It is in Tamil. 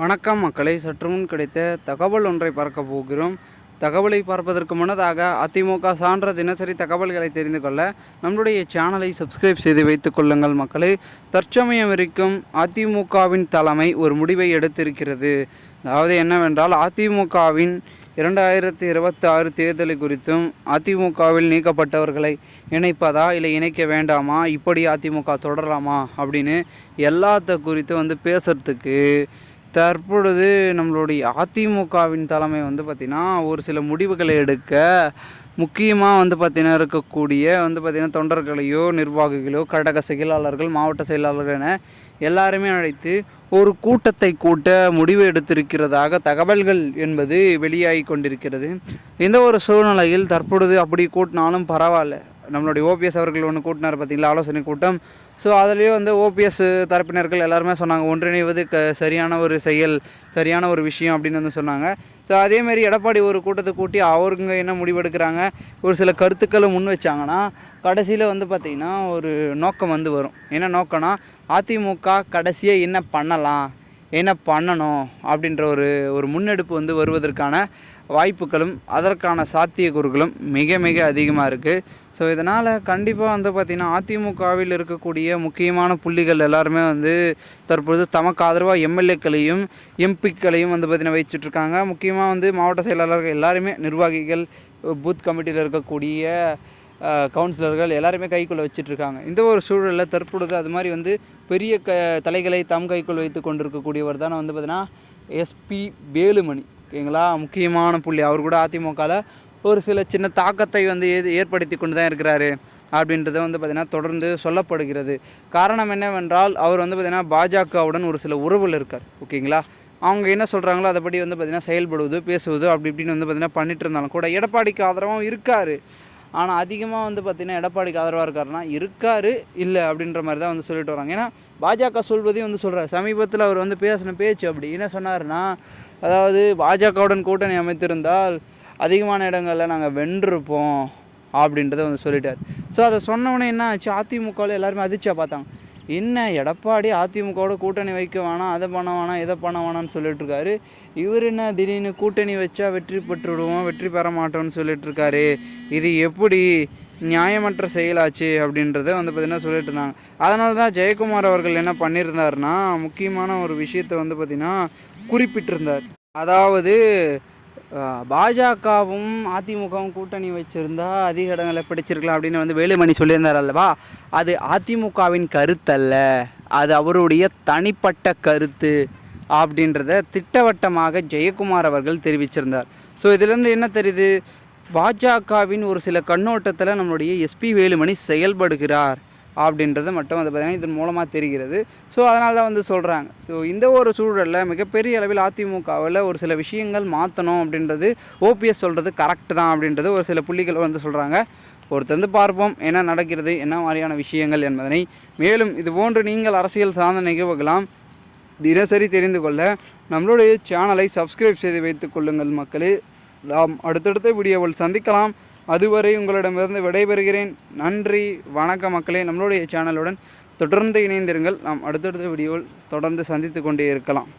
வணக்கம் மக்களை. சற்று முன் கிடைத்த தகவல் ஒன்றை பார்க்க போகிறோம். தகவலை பார்ப்பதற்கு முன்னதாக அதிமுக சான்ற தினசரி தகவல்களை தெரிந்து கொள்ள நம்முடைய சேனலை சப்ஸ்கிரைப் செய்து வைத்துக் கொள்ளுங்கள் மக்களை. தற்சமயம் வரைக்கும் அதிமுகவின் தலைமை ஒரு முடிவை எடுத்திருக்கிறது. அதாவது என்னவென்றால் அதிமுகவின் இரண்டாயிரத்தி இருபத்தி ஆறு தேர்தலை குறித்தும் அதிமுகவில் நீக்கப்பட்டவர்களை இணைப்பதா இல்லை இணைக்க வேண்டாமா இப்படி அதிமுக தொடரலாமா அப்படின்னு எல்லாத்த குறித்து வந்து பேசுறதுக்கு தற்பொழுது நம்மளுடைய அதிமுகவின் தலைமை வந்து பார்த்திங்கன்னா ஒரு சில முடிவுகளை எடுக்க முக்கியமாக வந்து பார்த்திங்கன்னா இருக்கக்கூடிய வந்து பார்த்திங்கன்னா தொண்டர்களையோ நிர்வாகிகளோ கழக செயலாளர்கள் மாவட்ட செயலாளர்கள் என எல்லாருமே அழைத்து ஒரு கூட்டத்தை கூட்ட முடிவு எடுத்திருக்கிறதாக தகவல்கள் என்பது வெளியாகி கொண்டிருக்கிறது. இந்த ஒரு சூழ்நிலையில் தற்பொழுது அப்படி கூட்டினாலும் பரவாயில்ல. நம்மளுடைய ஓபிஎஸ் அவர்கள் ஒன்று கூட்டினார் பார்த்தீங்களா ஆலோசனை கூட்டம். ஸோ அதுலேயும் வந்து ஓபிஎஸ் தரப்பினர்கள் எல்லாருமே சொன்னாங்க ஒன்றிணைவது க சரியான ஒரு செயல் சரியான ஒரு விஷயம் அப்படின்னு வந்து சொன்னாங்க. ஸோ அதேமாரி எடப்பாடி ஒரு கூட்டத்தை கூட்டி அவருங்க என்ன முடிவெடுக்கிறாங்க ஒரு சில கருத்துக்களை முன் வச்சாங்கன்னா கடைசியில் வந்து பார்த்திங்கன்னா ஒரு நோக்கம் வந்து வரும். என்ன நோக்கம்னா அதிமுக கடைசியாக என்ன பண்ணலாம் என்ன பண்ணணும் அப்படின்ற ஒரு ஒரு முன்னெடுப்பு வந்து வருவதற்கான வாய்ப்புகளும் அதற்கான சாத்தியக்கூறுகளும் மிக மிக அதிகமாக இருக்குது ஸோ இதனால் கண்டிப்பாக வந்து பார்த்திங்கன்னா அதிமுகவில் இருக்கக்கூடிய முக்கியமான புள்ளிகள் எல்லாருமே வந்து தற்பொழுது தமக்கு ஆதரவாக எம்எல்ஏக்களையும் எம்பிக்களையும் வந்து பார்த்திங்கன்னா வச்சுட்ருக்காங்க. முக்கியமாக வந்து மாவட்ட செயலாளர்கள் எல்லாருமே நிர்வாகிகள் பூத் கமிட்டியில் இருக்கக்கூடிய கவுன்சிலர்கள் எல்லாருமே கைக்குள்ளே வச்சிட்ருக்காங்க. இந்த ஒரு சூழலில் தற்பொழுது அது மாதிரி வந்து பெரிய க தலைகளை தம் கைக்குள் வைத்து கொண்டிருக்கக்கூடியவர் தான் வந்து பார்த்திங்கன்னா எஸ்பி வேலுமணி. ஓகேங்களா? முக்கியமான புள்ளி. அவர் கூட அதிமுகவில் ஒரு சில சின்ன தாக்கத்தை வந்து ஏ ஏற்படுத்தி கொண்டு தான் இருக்கிறாரு அப்படின்றத வந்து பார்த்திங்கன்னா தொடர்ந்து சொல்லப்படுகிறது. காரணம் என்னவென்றால் அவர் வந்து பார்த்திங்கன்னா பாஜகவுடன் ஒரு சில உறவில் இருக்கார். ஓகேங்களா? அவங்க என்ன சொல்கிறாங்களோ அதைப்படி வந்து பார்த்திங்கன்னா செயல்படுவது பேசுவது அப்படி இப்படின்னு வந்து பார்த்திங்கன்னா பண்ணிட்டு இருந்தாலும் கூட எடப்பாடிக்கு ஆதரவாகவும் இருக்கார். ஆனால் அதிகமாக வந்து பார்த்திங்கன்னா எடப்பாடிக்கு ஆதரவாக இருக்காருன்னா இருக்கார் இல்லை அப்படின்ற மாதிரி தான் வந்து சொல்லிட்டு வராங்க. ஏன்னா பாஜக சொல்வதையும் வந்து சொல்கிறார் சமீபத்தில் அவர் வந்து பேசின பேச்சு அப்படி. என்ன சொன்னார்னா அதாவது பாஜகவுடன் கூட்டணி அமைத்திருந்தால் அதிகமான இடங்களில் நாங்கள் வென்றிருப்போம் அப்படின்றத வந்து சொல்லிட்டார். ஸோ அதை சொன்னவொடனே என்ன ஆச்சு? அதிமுகவில் எல்லாருமே அதிர்ச்சியாக பார்த்தாங்க. என்ன எடப்பாடி அதிமுகவோட கூட்டணி வைக்க வேணாம் அதை பண்ண வேணாம் இதை பண்ண வேணாம்னு சொல்லிட்டு இருக்காரு இவர் என்ன திடீர்னு கூட்டணி வச்சா வெற்றி பெற்றுவிடுவோம் வெற்றி பெற மாட்டோம்னு சொல்லிட்டு இருக்காரு இது எப்படி நியாயமற்ற செயலாச்சு அப்படின்றத வந்து பார்த்திங்கன்னா சொல்லிட்டு இருந்தாங்க. அதனால தான் ஜெயக்குமார் அவர்கள் என்ன பண்ணியிருந்தாருன்னா முக்கியமான ஒரு விஷயத்தை வந்து பார்த்திங்கன்னா குறிப்பிட்டிருந்தார். அதாவது பாஜகவும் அதிமுகவும் கூட்டணி வச்சுருந்தா அதிக இடங்களை பிடிச்சிருக்கலாம் அப்படின்னு வந்து வேலுமணி சொல்லியிருந்தார் அல்லவா? அது அதிமுகவின் கருத்தல்ல. அது அவருடைய தனிப்பட்ட கருத்து அப்படின்றத திட்டவட்டமாக ஜெயக்குமார் அவர்கள் தெரிவிச்சிருந்தார். ஸோ இதுலேருந்து என்ன தெரியுது? பாஜகவின் ஒரு சில கண்ணோட்டத்தில் நம்மளுடைய எஸ்பி வேலுமணி செயல்படுகிறார். அப்படின்றது மட்டும் வந்து பார்த்திங்கன்னா இதன் மூலமாக தெரிகிறது. ஸோ அதனால தான் வந்து சொல்கிறாங்க ஸோ இந்த ஒரு சூழலில் மிகப்பெரிய அளவில் அதிமுகவில் ஒரு சில விஷயங்கள் மாற்றணும் அப்படின்றது ஓபிஎஸ் சொல்கிறது கரெக்டு தான் அப்படின்றது ஒரு சில புள்ளிகள் வந்து சொல்கிறாங்க பொறுத்திருந்து பார்ப்போம் என்ன நடக்கிறது என்ன மாதிரியான விஷயங்கள் என்பதனை. மேலும் இது போன்று நீங்கள் அரசியல் சார்ந்த நிகழ்வுகளாம் தினசரி தெரிந்து கொள்ள நம்மளுடைய சேனலை சப்ஸ்கிரைப் செய்து வைத்துக் கொள்ளுங்கள் மக்களே. நாம் அடுத்தடுத்த வீடியோவில் சந்திக்கலாம். அதுவரை உங்களிடமிருந்து விடைபெறுகிறேன். நன்றி வணக்க மக்களே. நம்மளுடைய சேனலுடன் தொடர்ந்து இணைந்திருங்கள். நாம் அடுத்தடுத்த வீடியோவில் தொடர்ந்து சந்தித்து கொண்டே இருக்கலாம்.